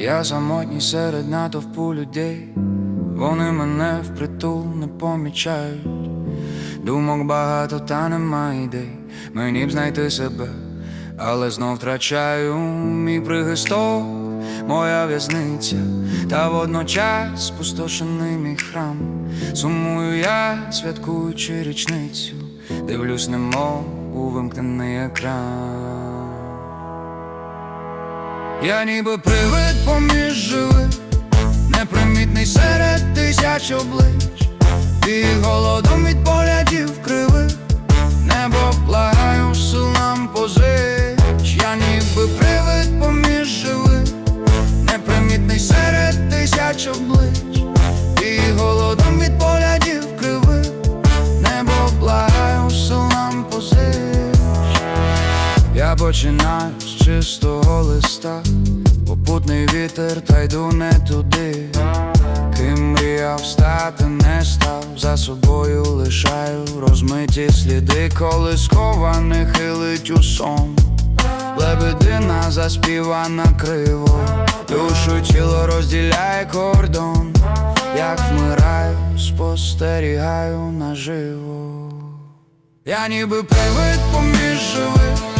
Я самотній серед натовпу людей, вони мене впритул не помічають. Думок багато, та нема ідей. Мені б знайти себе, але знов втрачаю мій прихисток, моя в'язниця, та водночас спустошений мій храм. Сумую я, святкуючи річницю, дивлюсь, немов у вимкнений екран. Я ніби привид поміж живих, непримітний серед тисяч облич, і голодом від поглядів кривих, небо благаю, сил нам позич, я ніби привид поміж живих, непримітний серед тисяч облич, і голодом від поглядів кривих, небо благаю, сил нам позич. Я починаю з чистого листа, попутний вітер, та йду не туди. Ким мріяв стати, не став, за собою лишаю розмиті сліди, коли схований хилить у сон. Лебедина заспівана криво, душу тіло розділяє кордон, як вмираю, спостерігаю наживо. Я ніби привид поміж живих